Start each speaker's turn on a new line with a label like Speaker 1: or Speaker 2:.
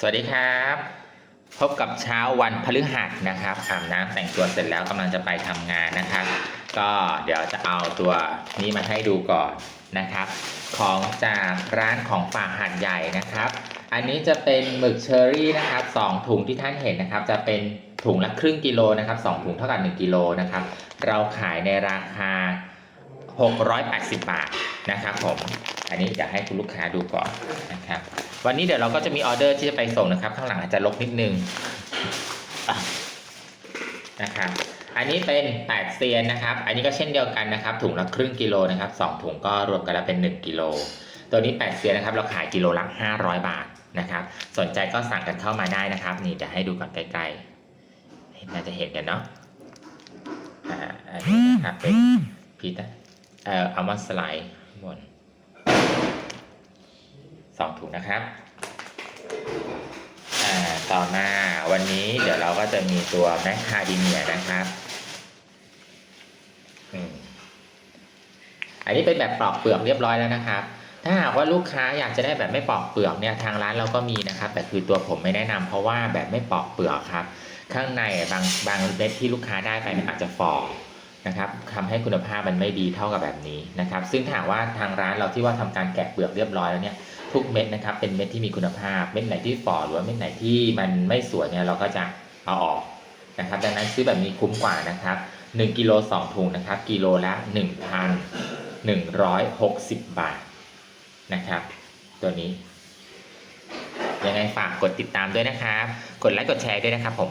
Speaker 1: สวัสดีครับ พบกับเช้าวันพฤหัสนะครับอาบน้ำแต่งตัวเสร็จแล้วกำลังจะไปทำงานนะครับ ก็เดี๋ยวจะเอาตัวนี้มาให้ดูก่อนนะครับ ของจากร้านของฝากหัดใหญ่นะครับ อันนี้จะเป็นหมึกเชอรี่นะครับสองถุงที่ท่านเห็นนะครับ จะเป็นถุงละครึ่งกิโลนะครับสองถุงเท่ากับ1กิโลนะครับ เราขายในราคา 680 บาทนะครับผม อันนี้อยากให้คุณลูกค้าดูก่อนนะครับวันนี้เดี๋ยวเราก็จะมีออเดอร์ที่จะไปส่งนะครับ ข้างหลังอาจจะลกนิดนึงนะครับอันนี้เป็น8เซียนนะครับ อันนี้ก็เช่นเดียวกันนะครับ ถุงละครึ่งกิโลนะครับสองถุงก็รวมกันแล้วเป็น1กิโลตัวนี้8เซียนนะครับเราขายกิโลละ500 บาทนะครับ สนใจก็สั่งกันเข้ามาได้นะครับ นี่เดี๋ยวให้ดูก่อนใกล้ๆน่าจะเห็นกันเนาะอ่าอันนี้นะครับเป็นพีตาเอ่ออัลมอนด์สไลด์บน สองถุงนะครับอ่าต่อมาวันนี้เดี๋ยวเราก็จะมีตัวแมคคาเดเมียนะครับอันนี้เป็นแบบปลอกเปลือกเรียบร้อยแล้วนะครับ ถ้าหากว่าลูกค้าอยากจะได้แบบไม่ปลอกเปลือกเนี่ยทางร้านเราก็มีนะครับ แต่คือตัวผมไม่แนะนำเพราะว่าแบบไม่ปลอกเปลือกครับ ข้างในบางบางเม็ดที่ลูกค้าได้ไปมันอาจจะฝ่อนะครับทำให้คุณภาพมันไม่ดีเท่ากับแบบนี้นะครับ ซึ่งถ้าว่าทางร้านเราที่ว่าทำการแกะเปลือกเรียบร้อยแล้วเนี่ย ทุกเม็ดนะครับ เป็นเม็ดที่มีคุณภาพ เม็ดไหนที่ฝ่อหรือว่าเม็ดไหนที่มันไม่สวยเนี่ยเราก็จะเอาออกนะครับ ดังนั้นซื้อแบบนี้คุ้มกว่านะครับ1กิโล2ถุงนะครับกิโลละ 1,160 บาทนะครับ ตัวนี้ยังไงฝากกดติดตามด้วยนะครับ กดไลค์กดแชร์ด้วยนะครับผม